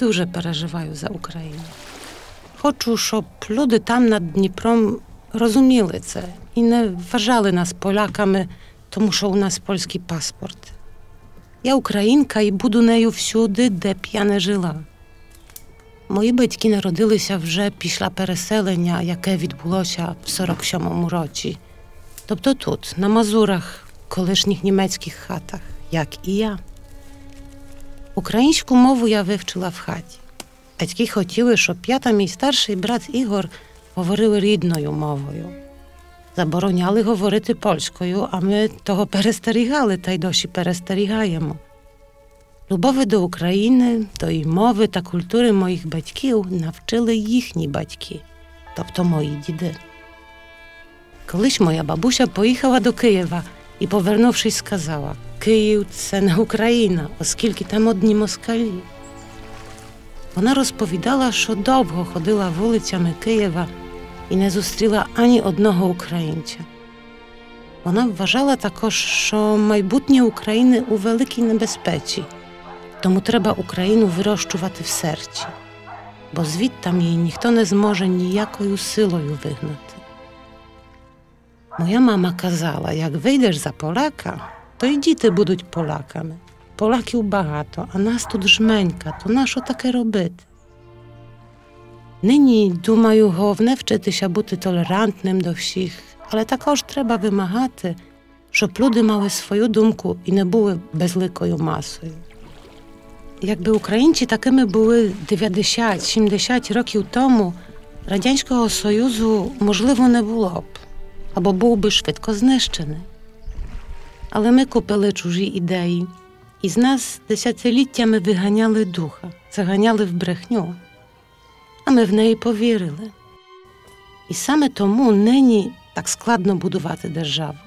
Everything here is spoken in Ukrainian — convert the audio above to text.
дуже переживаю за Україну. Хочу, щоб люди там над Дніпром розуміли це і не вважали нас поляками, тому що у нас польський паспорт. Я українка і буду нею всюди, де б я не жила. Мої батьки народилися вже після переселення, яке відбулося в 47-му році. Тобто тут, на Мазурах, колишніх німецьких хатах, як і я. Українську мову я вивчила в хаті. Батьки хотіли, щоб я та мій старший брат Ігор говорили рідною мовою. Забороняли говорити польською, а ми того перестерігали та й досі перестерігаємо. Любові до України, до її мови та культури моїх батьків навчили їхні батьки, тобто мої діди. Колись моя бабуся поїхала до Києва і, повернувшись, сказала: Київ це не Україна, оскільки там одні москалі. Вона розповідала, що довго ходила вулицями Києва і не зустріла ані одного українця. Вона вважала також, що майбутнє України у великій небезпеці, тому треба Україну вирощувати в серці, бо звідтам її ніхто не зможе ніякою силою вигнати. Моя мама казала: як вийдеш за Поляка, то й діти будуть поляками. Поляків багато, а нас тут жменька, то нащо таке робити? Нині, думаю, головне вчитися бути толерантним до всіх, але також треба вимагати, щоб люди мали свою думку і не були безликою масою. Якби українці такими були 90-70 років тому, Радянського Союзу можливо не було б або був би швидко знищений. Але ми купили чужі ідеї, і з нас десятиліттями виганяли духа, заганяли в брехню, а ми в неї повірили. І саме тому нині так складно будувати державу.